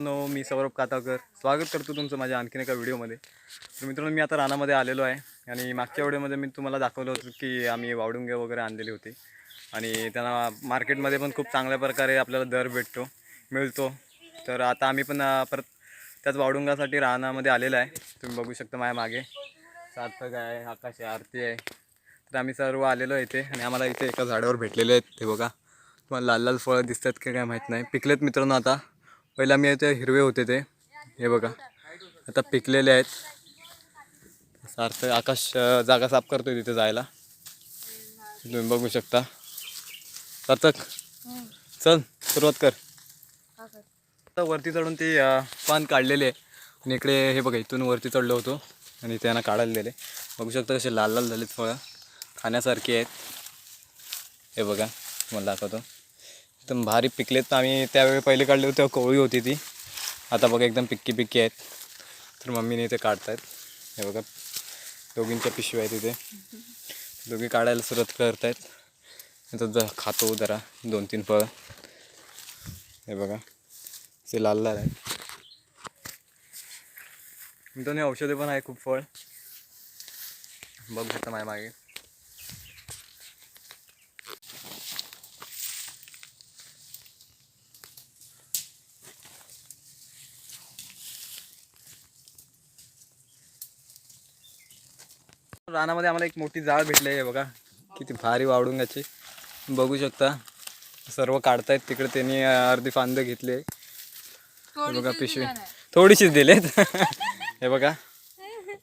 No मी सौरभ कातावकर स्वागत करतो तुमचं माझ्या आणखीन एका व्हिडिओमध्ये. तर मित्रांनो मी आता रानामध्ये आलेलो आहे आणि मागच्या व्हिडिओमध्ये मी तुम्हाला दाखवलं होतं की आम्ही वावडुंगे वगैरे आणलेली होती. आणि त्यांना मार्केटमध्ये पण खूप चांगल्या प्रकारे आपल्याला दर भेटतो मिळतो. तर आता आम्ही पण परत त्याच वावडुंगासाठी रानामध्ये आलेलं आहे. तुम्ही बघू शकता माझ्या मागे. सार्थक आहे आकाश आहे आरती आहे. तर आम्ही सर्व आलेलो आहे इथे आणि आम्हाला इथे एका झाडावर भेटलेले आहेत. ते बघा. तुम्हाला लाल लाल फळं दिसतात की काय माहीत नाही. पिकलेत मित्रांनो आता. पहिला मी ते हिरवे होते ते. हे बघा. आता पिकलेले आहेत. सार्थ आकाश जागा साफ करतोय तिथे जायला. तुम्ही बघू शकता. सार्थक चल सुरुवात कर. आता वरती चढून ते पान काढलेले आहे. आणि इकडे हे बघा इथून वरती चढलो होतो. आणि त्यांना काढायला दिले. बघू शकता कसे लाल लाल झालेत फळं. खाण्यासारखी आहेत. हे बघा तुम्हाला दाखवतो. एकदम भारी पिकलेत. तर आम्ही त्यावेळी पहिले काढले होते तेव्हा कोवळी होती ती. आता बघा एकदम पिक्की पिक्की आहेत. तर मम्मीने इथे काढतायत. हे बघा दोघींच्या पिशव्या आहेत तिथे दोघी काढायला सुरुवात करत आहेत तर ज खातो जरा दोन तीन फळं. हे बघा ते लाल लाल आहेत. मित्रांनो हे औषधे पण आहे खूप फळ. बघ होतं माझ्या मागे. रानामध्ये आम्हाला एक मोठी जाळ भेटली आहे बघा. किती भारी वावडुंगाची बघू शकता. सर्व काढतायत तिकडे त्यांनी अर्धी फांद घेतली आहे. हे बघा पिशवी. थोडीशीच दिलेत. हे बघा.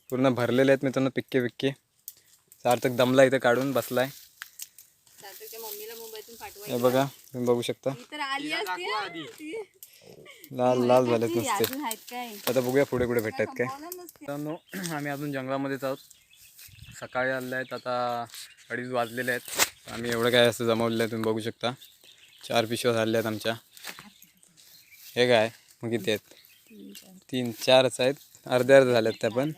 पूर्ण भरलेले आहेत मित्रांनो पिक्के पिक्के सार्थक दमला इथं काढून बसलाय. सार्थकच्या मम्मीला मुंबईतून पाठवायची हे बघा. तुम्ही बघू शकता. लाल लाल झालेत नुसते. अजून आहेत काय? आता बघूया पुढे कुठे भेटतात काय. मित्रांनो आम्ही अजून जंगलामध्येच आहोत. सकाळी आले आहेत आता अडीच वाजलेले आहेत. आम्ही एवढं काय असं जमवलेलं आहे तुम्ही बघू शकता. चार पिशव्या झालेल्या आहेत आमच्या. हे काय? मग किती आहेत? तीन चारच आहेत. अर्ध्या अर्ध्या झाल्यात त्या पण.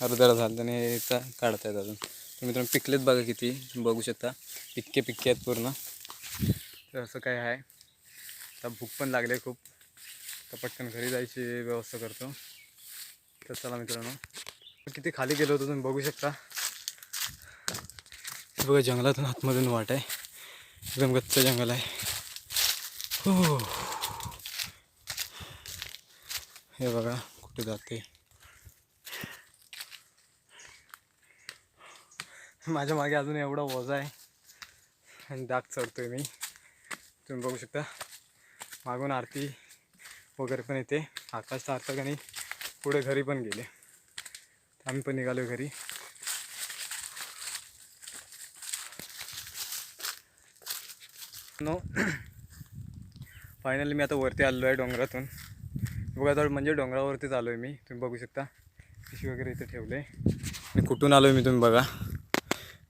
अर्ध्या झालं आणि याचा काढत आहेत अजून. तर मित्रांनो पिकलेत बघा किती. बघू शकता. पिक्के पिक्के आहेत पूर्ण. तर असं काय आहे. आता भूक पण लागले खूप. तर पटकन घरी जायची व्यवस्था करतो. तर चला मित्रांनो. किती खाली गेलो होतो तुम्ही बघू शकता. बघा जंगलातून आतमधून वाट आहे. एकदम गच्च जंगल आहे. हो. हे बघा कुठे जाते माझ्या मागे अजून एवढा ओझा आहे. आणि डाग चढतोय मी. तुम्ही बघू शकता. मागून आरती वगैरे पण येते. आकाश का आणि पुढे घरी पण गेले. आम्ही पण निघालो घरी. नो. फायनली मी आता वरती आलो आहे डोंगरातून. बघा तर म्हणजे डोंगरावरतीच आलो आहे मी. तुम्ही बघू शकता. पिशवी वगैरे इथे ठेवले आणि कुठून आलो आहे मी तुम्ही बघा.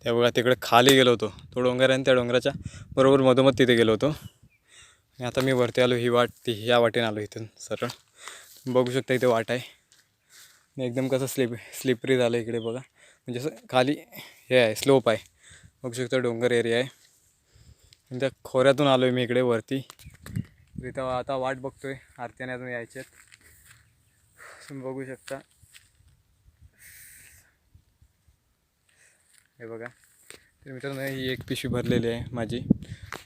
त्या बघा तिकडे खाली गेलो होतो. तो डोंगर आहे आणि त्या डोंगराच्या बरोबर मधोमध तिथे गेलो होतो. आणि आता मी वरती आलो ही वाट ती ह्या वाटेने आलो इथून सरळ. तुम्ही बघू शकता इथे वाट आहे. एकदम कसं स्लिप स्लिपरी झालं इकडे बघा. म्हणजे असं खाली हे आहे स्लोप आहे. बघू शकता डोंगर एरिया आहे. त्या खोऱ्यातून आलो आहे मी इकडे वरती. तिथं इथं आता वाट बघतोय. आरत्याने अजून यायचे तुम्ही बघू शकता. हे बघा. तर मित्रांनो ही एक पिशवी भरलेली आहे माझी.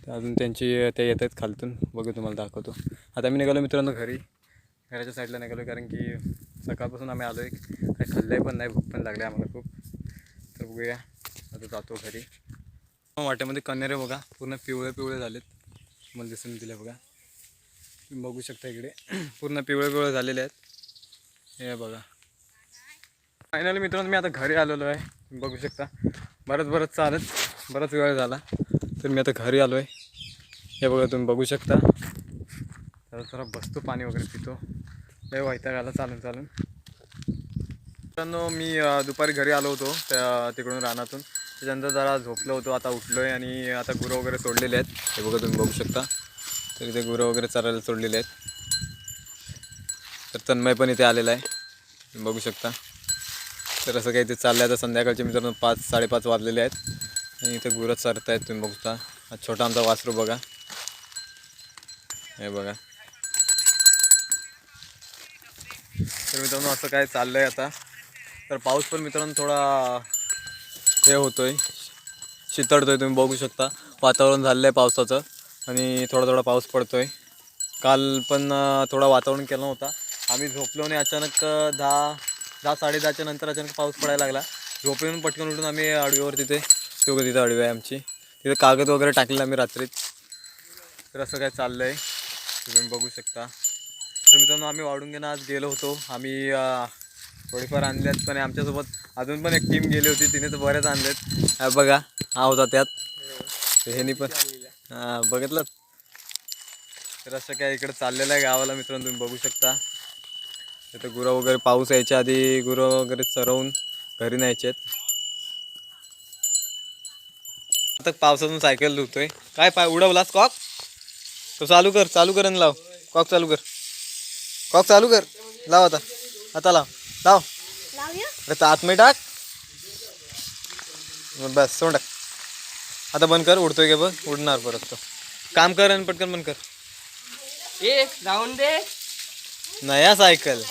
तर अजून त्यांची ते येत आहेत खालतून. बघू तुम्हाला दाखवतो. आता मी निघालो मित्रांनो घरी. घराच्या साईडला निघालो कारण की सकाळपासून आम्ही आलो आहे काही खाल्लं पण नाही भूक पण लागली आम्हाला खूप. तर बघूया. आता जातो घरी. वाट्यामध्ये कन्हेरे बघा. पूर्ण पिवळे पिवळे झालेत. मला दिसून दिले बघा. तुम्ही बघू शकता इकडे. पूर्ण पिवळे पिवळे झालेले आहेत. हे बघा. फायनली मित्रांनो मी आता घरी आलेलो आहे. तुम्ही बघू शकता. बरंच बरंच चालत. बराच वेळ झाला. तर मी आता घरी आलो आहे हे बघा तुम्ही बघू शकता. तर जरा बसतो पाणी वगैरे पितो. लय व्हायता घाला चालून चालून. मित्रांनो मी दुपारी घरी आलो होतो त्या तिकडून रानातून. त्याच्यानंतर जरा झोपलो होतो आता उठलो आहे आणि आता गुरं वगैरे सोडलेले आहेत. हे बघा तुम्ही बघू शकता. तर इथे गुरं वगैरे चरायला सोडलेले आहेत. तर तन्मय पण इथे आलेला आहे. तुम्ही बघू शकता. तर असं काही ते चाललं आहे आता संध्याकाळचे मित्रांनो पाच साडेपाच वाजलेले आहेत. आणि इथे गुरं चरत आहेत तुम्ही बघता हा छोटा आमचा वासरू बघा. हे बघा. तर मित्रांनो असं काय चाललं आहे आता. तर पाऊस पण मित्रांनो थोडा हे होतोय. शितळतोय तुम्ही बघू शकता. वातावरण झालेलं आहे पावसाचं आणि थोडा थोडा पाऊस पडतोय. काल पण थोडा वातावरण केलं होता आम्ही झोपलो आणि अचानक दहा दहा साडेदहाच्या नंतर अचानक पाऊस पडायला लागला. झोपेवरून पटकन उठून आम्ही आडवीवर तिथे तेवढं तिथे अडवी आहे आमची. तिथे कागद वगैरे टाकलेलं आम्ही रात्रीत. तर असं काय चाललं आहे तुम्ही बघू शकता. तर मित्रांनो आम्ही वाढून आज गेलो होतो. आम्ही थोडीफार आणल्यात पण आमच्यासोबत अजून पण एक टीम गेली होती तिने तर बऱ्याच आणल्यात बघा हा होता त्यात. ह्यानी पण हां बघितलं? तर असं काय इकडे चाललेलं आहे गावाला मित्रांनो तुम्ही बघू शकता. तिथं गुरं वगैरे पाऊस यायच्या आधी गुरं वगैरे चरवून घरी न्यायचे आता पावसातून सायकल धुतोय. काय पाय उडवलास कॉक? तो चालू कर चालू कर आणि लाव. कॉक चालू कर. कॉक चालू कर. लाव आता. आता लाव. लाव. अरे तर आतमध्ये टाक. मग बस सोड. टाक आता बंद कर उडतोय का बघ? उडणार परत तो. काम कर आणि पटकन बंद कर. ए जाऊन दे. नया सायकल.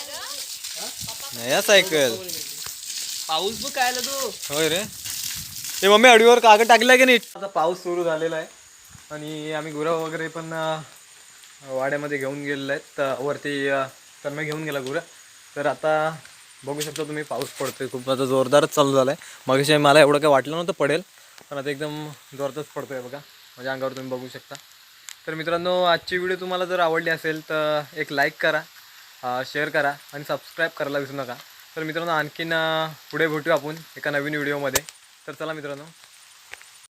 नया सायकल. पाऊस बघ काय आला तू. होय रे. ते मम्मी अडीवर कागद टाकला की नीट? आता पाऊस सुरू झालेला आहे. आणि आम्ही गुरं वगैरे पण वाड्यामध्ये घेऊन गेलेले आहेत. तर वरती अं, तन्मय घेऊन गेला गुरं. तर आता बघू शकता तुम्ही पाऊस पडतोय खूप. आता जोरदारच चालू झाला आहे मगाशी मला एवढं काही वाटलं नव्हतं पडेल पण आता एकदम जोरातच पडतोय बघा. माझ्या अंगावर तुम्ही बघू शकता. तर मित्रांनो आजची व्हिडिओ तुम्हाला जर आवडली असेल तर एक लाईक करा शेअर करा आणि सबस्क्राईब करायला विसरू नका. तर मित्रांनो आणखीन पुढे भेटू आपण एका नवीन व्हिडिओमध्ये. तर चला मित्रांनो